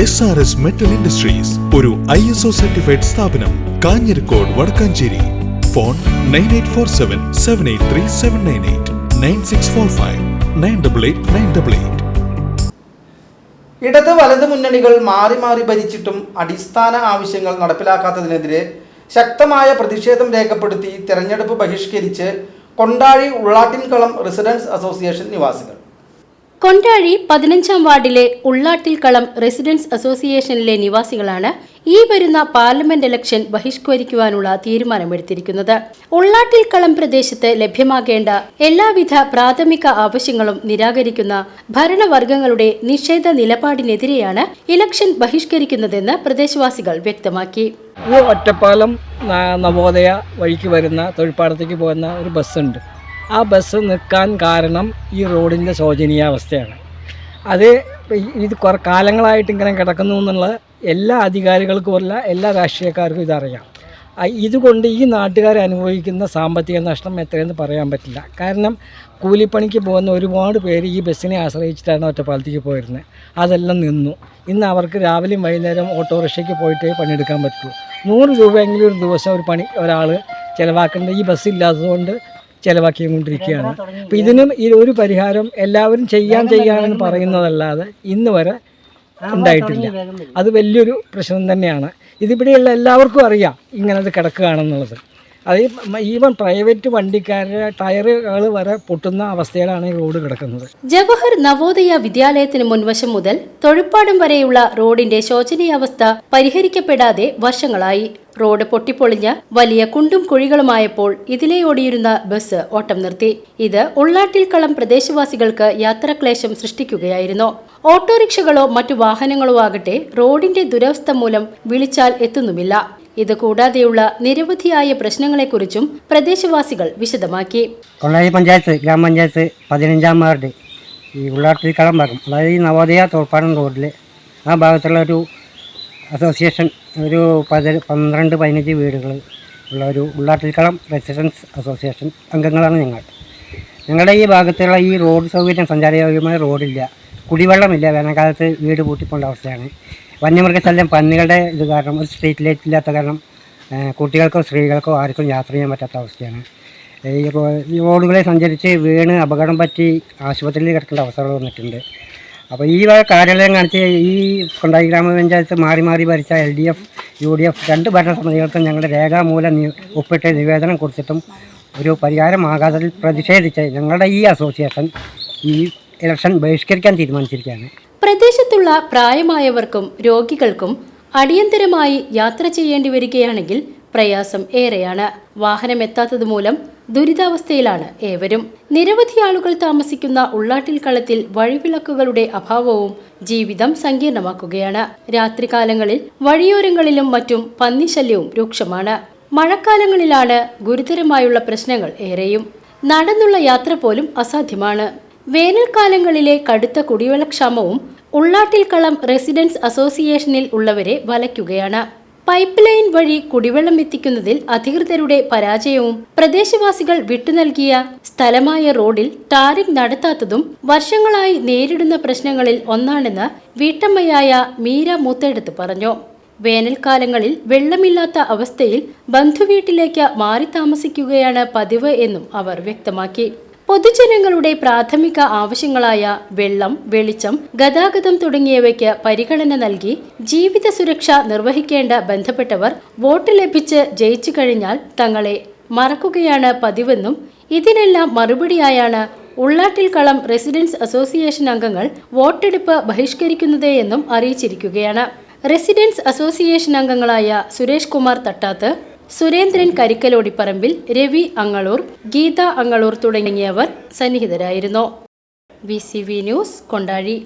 S R S metal industries ഒരു I S O certified സ്ഥാപനം Kanhirakode Vadakkanchery. Phone nine eight four seven seven eight three seven nine eight nine six four five nine double eight nine double eight ഇടത് വലത് മുന്നണികൾ മാറി മാറി ഭരിച്ചിട്ടും അടിസ്ഥാന ആവശ്യങ്ങൾ നടപ്പിലാക്കാത്തതിനെതിരെ ശക്തമായ പ്രതിഷേധം രേഖപ്പെടുത്തി തെരഞ്ഞെടുപ്പ് ബഹിഷ്കരിച്ച് കൊണ്ടാഴി ഉള്ളാട്ടിൻകളം റെസിഡൻസ് അസോസിയേഷൻ നിവാസികൾ. കൊണ്ടാഴി പതിനഞ്ചാം വാർഡിലെ ഉള്ളാട്ടിൽക്കളം റെസിഡൻസ് അസോസിയേഷനിലെ നിവാസികളാണ് ഈ വരുന്ന പാർലമെന്റ് ഇലക്ഷൻ ബഹിഷ്കരിക്കുവാനുള്ള തീരുമാനമെടുത്തിരിക്കുന്നത്. ഉള്ളാട്ടിൽക്കളം പ്രദേശത്ത് ലഭ്യമാകേണ്ട എല്ലാവിധ പ്രാഥമിക ആവശ്യങ്ങളും നിരാകരിക്കുന്ന ഭരണവർഗങ്ങളുടെ നിഷേധ നിലപാടിനെതിരെയാണ് ഇലക്ഷൻ ബഹിഷ്കരിക്കുന്നതെന്ന് പ്രദേശവാസികൾ വ്യക്തമാക്കി. ഒറ്റപ്പാലം നവോദയ വഴിക്ക് വരുന്ന തൊഴിൽപ്പാടത്തേക്ക് പോകുന്ന ഒരു ബസ്സുണ്ട്. ആ ബസ് നിൽക്കാൻ കാരണം ഈ റോഡിന്റെ ശോചനീയാവസ്ഥയാണ്. അത് ഇത് കുറേ കാലങ്ങളായിട്ട് ഇങ്ങനെ കിടക്കുന്നു എന്നുള്ള എല്ലാ അധികാരികൾക്കും അല്ല എല്ലാ രാഷ്ട്രീയക്കാർക്കും ഇതറിയാം. ഇതുകൊണ്ട് ഈ നാട്ടുകാർ അനുഭവിക്കുന്ന സാമ്പത്തിക നഷ്ടം എത്രയെന്ന് പറയാൻ പറ്റില്ല. കാരണം കൂലിപ്പണിക്ക് പോകുന്ന ഒരുപാട് പേര് ഈ ബസ്സിനെ ആശ്രയിച്ചിട്ടാണ് ഒറ്റപ്പാലത്തേക്ക് പോയിരുന്നത്. അതെല്ലാം നിന്നു. ഇന്ന് അവർക്ക് രാവിലെയും വൈകുന്നേരം ഓട്ടോറിക്ഷയ്ക്ക് പോയിട്ടേ പണിയെടുക്കാൻ പറ്റുള്ളൂ നൂറ് രൂപയെങ്കിലും ഒരു ദിവസം ഒരു പണി ഒരാൾ ചിലവാക്കേണ്ട ഈ ബസ് ഇല്ലാത്തതുകൊണ്ട് ചിലവാക്കിക്കൊണ്ടിരിക്കുകയാണ്. അപ്പോൾ ഇതിനും ഈ ഒരു പരിഹാരം എല്ലാവരും ചെയ്യാൻ ചെയ്യാമെന്ന് പറയുന്നതല്ലാതെ ഇന്ന് വരെ ഉണ്ടായിട്ടില്ല. അത് വലിയൊരു പ്രശ്നം തന്നെയാണ്. ഇതിവിടെയുള്ള എല്ലാവർക്കും അറിയാം ഇങ്ങനത് കിടക്കുകയാണെന്നുള്ളത്. അത് ഈവൻ പ്രൈവറ്റ് വണ്ടിക്കാരുടെ ടയറുകൾ വരെ പൊട്ടുന്ന അവസ്ഥയിലാണ് ഈ റോഡ് കിടക്കുന്നത്. ജവഹർ നവോദയ വിദ്യാലയത്തിന് മുൻവശം മുതൽ തൊഴിപ്പാടം വരെയുള്ള റോഡിന്റെ ശോചനീയാവസ്ഥ പരിഹരിക്കപ്പെടാതെ വർഷങ്ങളായി. റോഡ് പൊട്ടിപ്പൊളിഞ്ഞ് വലിയ കുണ്ടും കുഴികളുമായപ്പോൾ ഇതിലെ ഓടിയിരുന്ന ബസ് ഓട്ടം നിർത്തി. ഇത് ഉള്ളാട്ടിൽക്കളം പ്രദേശവാസികൾക്ക് യാത്രാക്ലേശം സൃഷ്ടിക്കുകയായിരുന്നു. ഓട്ടോറിക്ഷകളോ മറ്റു വാഹനങ്ങളോ ആകട്ടെ റോഡിന്റെ ദുരവസ്ഥ മൂലം വിളിച്ചാൽ എത്തുന്നുമില്ല. ഇത് കൂടാതെയുള്ള നിരവധിയായ പ്രശ്നങ്ങളെക്കുറിച്ചും പ്രദേശവാസികൾ വിശദമാക്കി. കൊള്ളായി പഞ്ചായത്ത് ഗ്രാമപഞ്ചായത്ത് പതിനഞ്ചാം വാർഡ്. ഈ ഉള്ളാട്ടിൽ കളം ഭാഗം അതായത് ഈ നവോദയ തോപ്പാടം റോഡിൽ ആ ഭാഗത്തുള്ള ഒരു അസോസിയേഷൻ ഒരു പതി പന്ത്രണ്ട് പതിനഞ്ച് വീടുകൾ ഉള്ള ഒരു ഉള്ളാട്ടിൽ കളം റെസിഡൻസ് അസോസിയേഷൻ അംഗങ്ങളാണ് ഞങ്ങൾ. ഞങ്ങളുടെ ഈ ഭാഗത്തുള്ള ഈ റോഡ് സൗകര്യം സഞ്ചാരയോഗ്യമായ റോഡില്ല കുടിവെള്ളമില്ല വേനൽക്കാലത്ത് വീട് പൂട്ടിപ്പോണ്ട അവസ്ഥയാണ്. വന്യമൃഗശല്യം പന്നികളുടെ ഇത് കാരണം ഒരു സ്ട്രീറ്റ് ലൈറ്റ് ഇല്ലാത്ത കാരണം കുട്ടികൾക്കോ സ്ത്രീകൾക്കോ ആർക്കും യാത്ര ചെയ്യാൻ പറ്റാത്ത അവസ്ഥയാണ്. ഈ റോഡുകളെ സഞ്ചരിച്ച് വീണ് അപകടം പറ്റി ആശുപത്രിയിൽ കിടക്കേണ്ട അവസരങ്ങൾ വന്നിട്ടുണ്ട്. അപ്പോൾ ഈ വക കാര്യാലയം കാണിച്ച് ഈ കൊണ്ടായി ഗ്രാമപഞ്ചായത്ത് മാറി മാറി ഭരിച്ച L D F U D F രണ്ട് ഭരണസമിതികൾക്കും ഞങ്ങളുടെ രേഖാമൂലം ഒപ്പിട്ട് നിവേദനം കൊടുത്തിട്ടും ഒരു പരിഹാരമാകാത്തതിൽ പ്രതിഷേധിച്ച് ഞങ്ങളുടെ ഈ അസോസിയേഷൻ ഈ ഇലക്ഷൻ ബഹിഷ്കരിക്കാൻ തീരുമാനിച്ചിരിക്കുകയാണ്. പ്രദേശത്തുള്ള പ്രായമായവർക്കും രോഗികൾക്കും അടിയന്തരമായി യാത്ര ചെയ്യേണ്ടി വരികയാണെങ്കിൽ പ്രയാസം ഏറെയാണ്. വാഹനം എത്താത്തത് മൂലം ദുരിതാവസ്ഥയിലാണ് ഏവരും. നിരവധി ആളുകൾ താമസിക്കുന്ന ഉള്ളാട്ടിൽ കളത്തിൽ വഴിവിളക്കുകളുടെ അഭാവവും ജീവിതം സങ്കീർണമാക്കുകയാണ്. രാത്രികാലങ്ങളിൽ വഴിയോരങ്ങളിലും മറ്റും പന്നിശല്യവും രൂക്ഷമാണ്. മഴക്കാലങ്ങളിലാണ് ഗുരുതരമായുള്ള പ്രശ്നങ്ങൾ ഏറെയും. നടന്നുള്ള യാത്ര പോലും അസാധ്യമാണ്. വേനൽക്കാലങ്ങളിലെ കടുത്ത കുടിവെള്ളക്ഷാമവും ഉള്ളാട്ടിൽക്കളം റെസിഡൻസ് അസോസിയേഷനിൽ ഉള്ളവരെ വലയ്ക്കുകയാണ്. പൈപ്പ് ലൈൻ വഴി കുടിവെള്ളം എത്തിക്കുന്നതിൽ അധികൃതരുടെ പരാജയവും പ്രദേശവാസികൾ വിട്ടുനൽകിയ സ്ഥലമായ റോഡിൽ ടാറിംഗ് നടത്താത്തതും വർഷങ്ങളായി നേരിടുന്ന പ്രശ്നങ്ങളിൽ ഒന്നാണെന്ന് വീട്ടമ്മയായ മീര മൂത്തെടുത്ത് പറഞ്ഞു. വേനൽക്കാലങ്ങളിൽ വെള്ളമില്ലാത്ത അവസ്ഥയിൽ ബന്ധുവീട്ടിലേക്ക് മാറി താമസിക്കുകയാണ് പതിവ് എന്നും അവർ വ്യക്തമാക്കി. പൊതുജനങ്ങളുടെ പ്രാഥമിക ആവശ്യങ്ങളായ വെള്ളം വെളിച്ചം ഗതാഗതം തുടങ്ങിയവയ്ക്ക് പരിഗണന നൽകി ജീവിത സുരക്ഷ നിർവഹിക്കേണ്ട ബന്ധപ്പെട്ടവർ വോട്ട് ലഭിച്ച് ജയിച്ചു കഴിഞ്ഞാൽ തങ്ങളെ മറക്കുകയാണ് പതിവെന്നും ഇതിനെല്ലാം മറുപടിയായാണ് ഉള്ളാട്ടിൽ കളം റെസിഡൻസ് അസോസിയേഷൻ അംഗങ്ങൾ വോട്ടെടുപ്പ് ബഹിഷ്കരിക്കുന്നത് എന്നും അറിയിച്ചിരിക്കുകയാണ്. റെസിഡൻസ് അസോസിയേഷൻ അംഗങ്ങളായ സുരേഷ് കുമാർ തട്ടാത്ത് സുരേന്ദ്രൻ കരിക്കലോടിപ്പറമ്പിൽ രവി അങ്ങളൂർ ഗീത അങ്ങളൂർ തുടങ്ങിയവർ സന്നിഹിതരായിരുന്നു. V news Kondazhy.